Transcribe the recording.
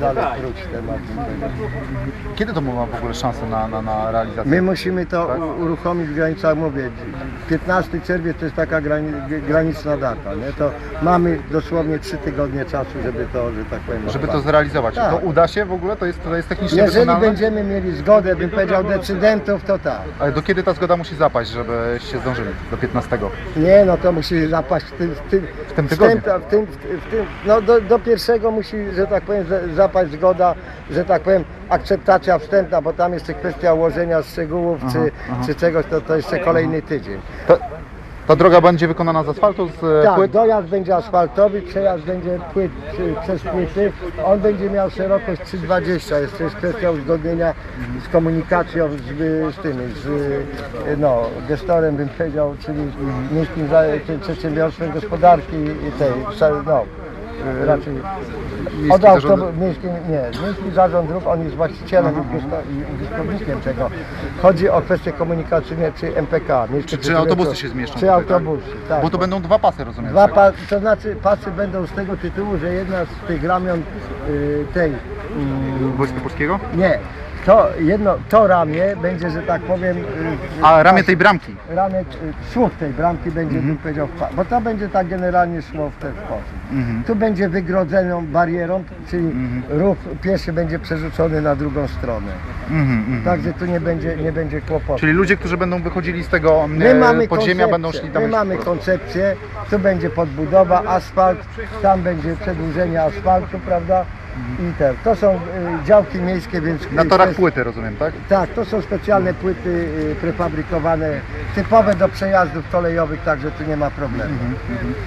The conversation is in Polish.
dalej króć temat. Kiedy to ma w ogóle szansę na, na, na realizację? My musimy to Tak. u- uruchomić w granicach, mówię, 15 czerwiec to jest taka grani, graniczna data, nie? To mamy dosłownie 3 tygodnie czasu, żeby to, że tak powiem, Żeby to odpalić. zrealizować. Tak. To uda się w ogóle? To jest, to jest technicznie Jeżeli wykonalne? będziemy mieli zgodę, bym powiedział, decydentów, to tak. Ale do kiedy ta zgoda musi zapaść, żebyście zdążyli? Do 15. Nie, no to musi zapaść w tym, w tym, W tym tygodniu. wstęp- w tym, w tym, no do, do pierwszego musi, że tak powiem, za- zapaść zgoda, że tak powiem, akceptacja wstępna, bo tam jeszcze kwestia ułożenia szczegółów czy, aha. czy czegoś, to, to jeszcze kolejny tydzień. Ta, ta droga będzie wykonana z asfaltu, z e, Tak, płyt? dojazd będzie asfaltowy, przejazd będzie płyt, przy- przez płyty. On będzie miał szerokość 3,20. Jeszcze jest kwestia uzgodnienia z komunikacją z, z tymi, z no, gestorem bym powiedział, czyli Miejskim Za- Przedsiębiorstwem Gospodarki i tej, no, raczej od Zarząd- autobu- miejski, nie, Miejski Zarząd Dróg, on jest właścicielem i użytkownikiem tego. Chodzi o kwestie komunikacyjne czy MPK. Miejskie Czy, czy autobusy się zmieszczą? Czy tutaj, tak? autobusy, tak. Bo to będą dwa pasy, rozumiem. Dwa tak? pa, to znaczy pasy będą z tego tytułu, że jedna z tych ramion y, tej Wojska Polskiego? nie, to jedno, to ramię będzie, że tak powiem. y, A ramię pas- tej bramki. Ramię, y, słup tej bramki będzie, bym powiedział, bo to będzie tak generalnie szło w ten sposób. Mhm. Tu będzie wygrodzoną barierą, czyli ruch pieszy będzie przerzucony na drugą stronę. Mhm, mhm. Także tu nie będzie, nie będzie kłopotu. Czyli ludzie, którzy będą wychodzili z tego My e, mamy podziemia, będą szli tam my mamy koncepcję, tu będzie podbudowa, asfalt, tam będzie przedłużenie asfaltu, prawda? I te, to są y, działki miejskie, więc... Na torach kwest- płyty, rozumiem, tak? Tak, to są specjalne płyty y, prefabrykowane, typowe do przejazdów kolejowych, także tu nie ma problemu.